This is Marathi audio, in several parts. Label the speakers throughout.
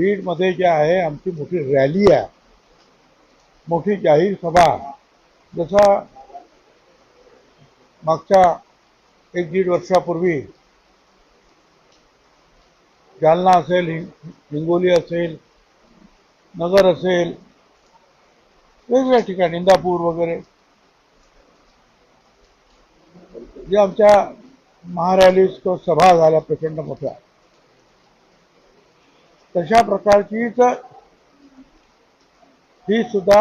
Speaker 1: बीडमध्ये जे आहे आमची मोठी रॅली आहे. मोठी जाहीर सभा. जसा मागच्या एक दीड वर्षापूर्वी जालना असेल हिंगोली असेल नगर असेल वेगवेगळ्या ठिकाणी इंदापूर वगैरे जे आमच्या महारॅलीज किंवा सभा झाल्या प्रचंड मोठ्या. तशा प्रकारचीच ही सुद्धा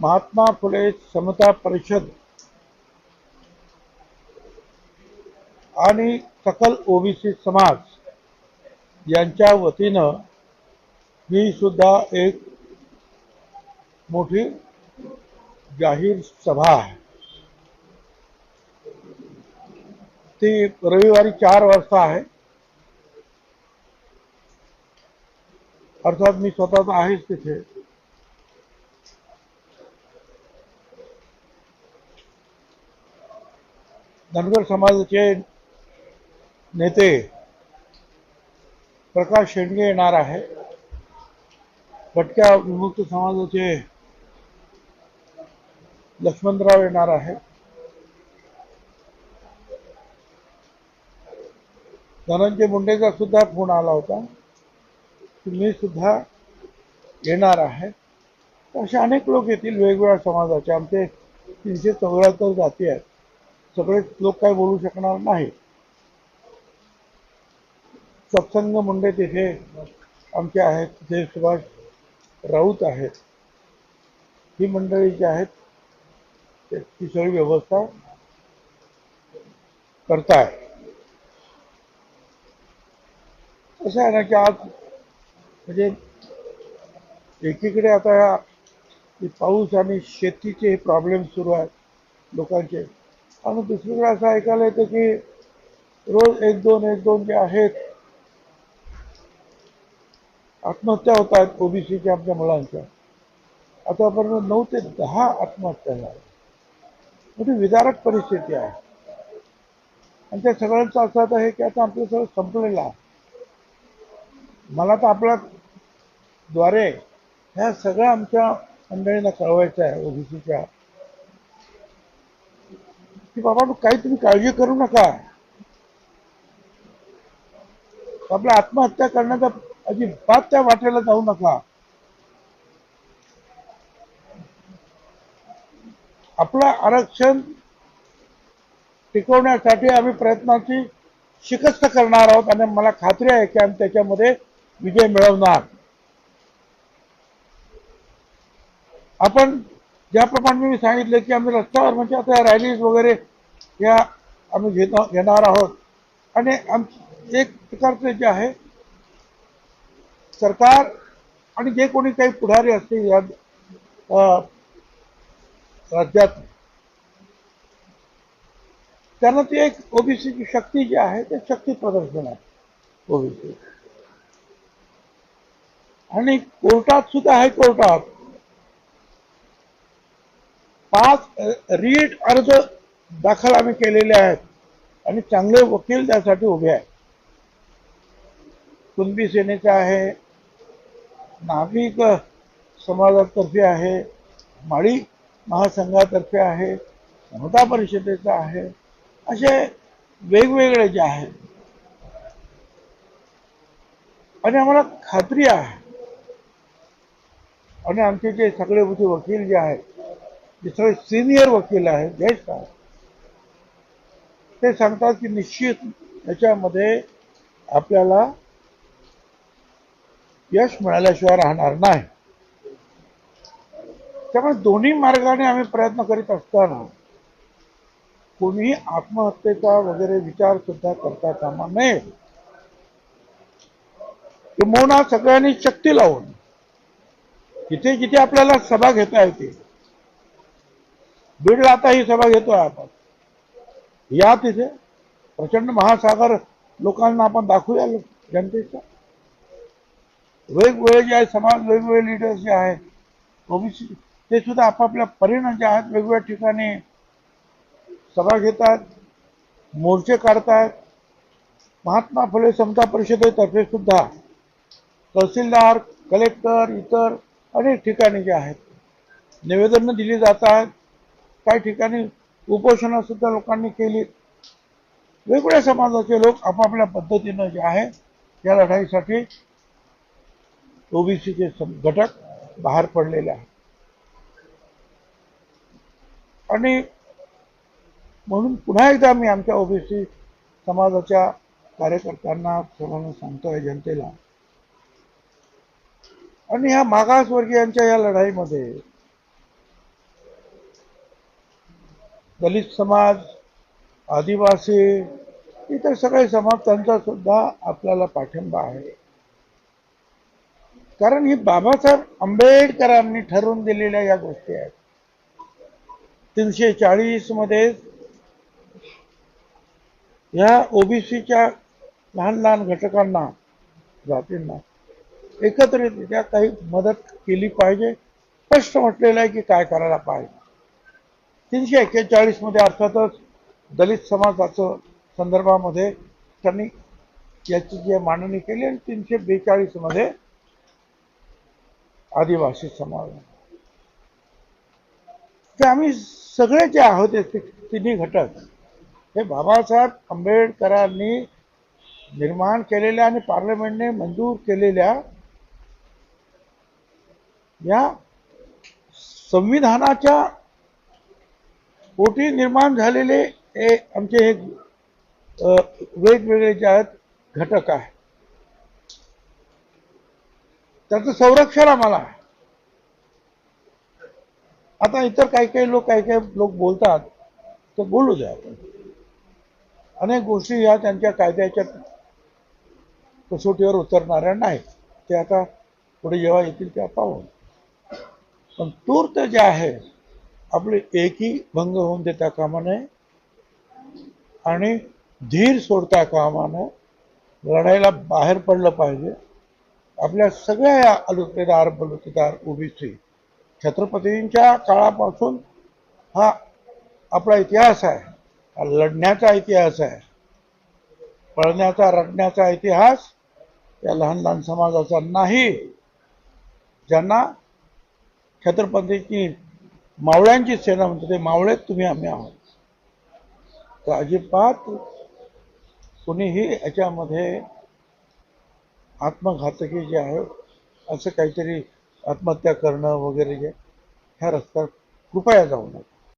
Speaker 1: महात्मा फुले समता परिषद आणि सकल ओबीसी समाज यांच्या वतीनं ही सुद्धा एक मोठी जाहीर सभा आहे. ती रविवारी चार वाजता आहे. अर्थात मी स्वतः आहेच तिथे. धनगर समाजाचे नेते प्रकाश शेंडगे येणार आहे. भटक्या विमुक्त समाजाचे लक्ष्मणराव येणार आहे. धनंजय मुंडेचा सुद्धा फोन आला होता. मी सुद्धा येणार आहे. असे अनेक लोक येतील वेगवेगळ्या समाजाचे. आमचे तीनशे चौऱ्याहत्तर जाती आहेत. सगळे लोक काय बोलू शकणार नाही. सत्संग मुंडे तिथे आमचे आहेत. तिथे सुभाष राऊत आहेत. ही मंडळी जी आहेत ते- ती सगळी व्यवस्था करताय असं आहे ना की आज म्हणजे एकीकडे आता ह्या पाऊस आणि शेतीचे हे प्रॉब्लेम सुरू आहेत लोकांचे. आणि दुसरीकडे असं ऐकायला येतं की रोज एक दोन एक दोन जे आहेत आत्महत्या होत आहेत ओबीसीच्या आमच्या मुलांच्या. आतापर्यंत नऊ ते दहा आत्महत्या झाल्या. मोठी विदारक परिस्थिती आहे. आणि त्या सगळ्यांचं असं आता आहे की आता आपलं सगळं संपलेलं आहे. मला तर आपल्या द्वारे ह्या सगळ्या आमच्या मंडळींना कळवायचं आहे ओबीसीच्या की बाबा काही तुम्ही काळजी करू नका. आपल्या आत्महत्या करण्याचा अजिबात त्या वाटेला जाऊ नका. आपलं आरक्षण टिकवण्यासाठी आम्ही प्रयत्नाची शिकस्त करणार आहोत आणि मला खात्री आहे की आम्ही त्याच्यामध्ये विजय मिळवणार. आपण ज्याप्रमाणे मी सांगितलं की आम्ही रस्त्यावर म्हणजे आता रॅलीज वगैरे या आम्ही घेत घेणार आहोत. आणि एक प्रकारचे जे आहे सरकार आणि जे कोणी काही पुढारी असतील या राज्यात त्यांना ती एक ओबीसीची शक्ती जी आहे ते शक्ती प्रदर्शन आहे ओबीसी. आणि कोर्टात सुद्धा आहे कोर्टात पाच रीट अर्ज दाखल आम्ही केलेले आहेत आणि चांगले वकील त्यासाठी उभे आहेत. कुणबी सेनेचे आहे नागरिक समाजातर्फे आहे माळी महासंघातर्फे आहे समता परिषदेचं आहे असे वेगवेगळे जे आहेत. आणि आम्हाला खात्री आहे आणि आमचे जे सगळे मोठे वकील जे आहेत जे सगळे सिनियर वकील आहेत ज्येष्ठ आहेत ते सांगतात की निश्चित याच्यामध्ये आपल्याला यश मिळाल्याशिवाय राहणार नाही. त्यामुळे दोन्ही मार्गाने आम्ही प्रयत्न करीत असताना कोणीही आत्महत्येचा वगैरे विचार सुद्धा करता कामा नये. किंबहुना सगळ्यांनी शक्ती लावून जिथे जिथे आपल्याला सभा घेता येते बीडला आता ही सभा घेतोय आपण. या तिथे प्रचंड महासागर लोकांना आपण दाखवूया जनतेचा. वेगवेगळे जे आहे समाज वेगवेगळे लिडर्स जे आहेत ओबीसी ते सुद्धा आपापल्या परिणाम जे आहेत वेगवेगळ्या ठिकाणी सभा घेतात मोर्चे काढतात. महात्मा फुले समता परिषदेतर्फे सुद्धा तहसीलदार कलेक्टर इतर अनेक ठिकाणी जे आहेत. निवेदनं दिली जात आहेत काही ठिकाणी उपोषणं सुद्धा लोकांनी केली. वेगवेगळ्या समाजाचे लोक आपापल्या पद्धतीनं जे आहे या लढाईसाठी ओबीसीचे घटक बाहेर पडलेले आहेत. आणि म्हणून पुन्हा एकदा मी आमच्या ओबीसी समाजाच्या कार्यकर्त्यांना सर्वांना सांगतोय जनतेला आणि ह्या मागासवर्गीयांच्या या लढाईमध्ये दलित समाज आदिवासी इतर सगळे समाज त्यांचा सुद्धा आपल्याला पाठिंबा आहे. कारण ही बाबासाहेब आंबेडकरांनी ठरवून दिलेल्या या गोष्टी आहेत. तीनशे चाळीसमध्ये या ओबीसीच्या लहान लहान घटकांना जातींना एकत्रितरित्या काही मदत केली पाहिजे. स्पष्ट म्हटलेलं आहे की काय करायला पाहिजे. तीनशे एक्केचाळीसमध्ये अर्थातच दलित समाजाचं संदर्भामध्ये त्यांनी याची जी मांडणी केली आणि तीनशे बेचाळीसमध्ये आदिवासी समाज. तर आम्ही सगळे जे आहोत तिन्ही घटक हे बाबासाहेब आंबेडकरांनी निर्माण केलेल्या आणि पार्लमेंटने मंजूर केलेल्या या संविधानाच्या पोटी निर्माण झालेले हे आमचे हे वेगवेगळे जे आहेत घटक आहे. त्याचं संरक्षण आम्हाला आहे. आता इतर काही काही लोक काही काही लोक बोलतात तर बोलू द्या. आपण अनेक गोष्टी या त्यांच्या कायद्याच्या कसोटीवर उतरणाऱ्या नाहीत. ते आता पुढे जेव्हा येतील तेव्हा पाहू. पण तूर्त जे आहे आपली एकी भंग होऊन देता कामा नये आणि धीर सोडता कामा नये. लढायला बाहेर पडलं पाहिजे. आपल्या सगळ्या या अलुतेदार बलुतेदार ओबीसी छत्रपतींच्या काळापासून हा आपला इतिहास आहे. हा लढण्याचा इतिहास आहे. पळण्याचा रडण्याचा इतिहास या लहान लहान समाजाचा नाही. ज्यांना छत्रपतीची मावळ्यांची सेना म्हणतो ते मावळेत तुम्ही आम्ही आहोत. तर अजिबात कुणीही याच्यामध्ये आत्मघातकी जे आहे असं काहीतरी आत्महत्या करणं वगैरे जे ह्या रस्त्यावर कृपया जाऊ नये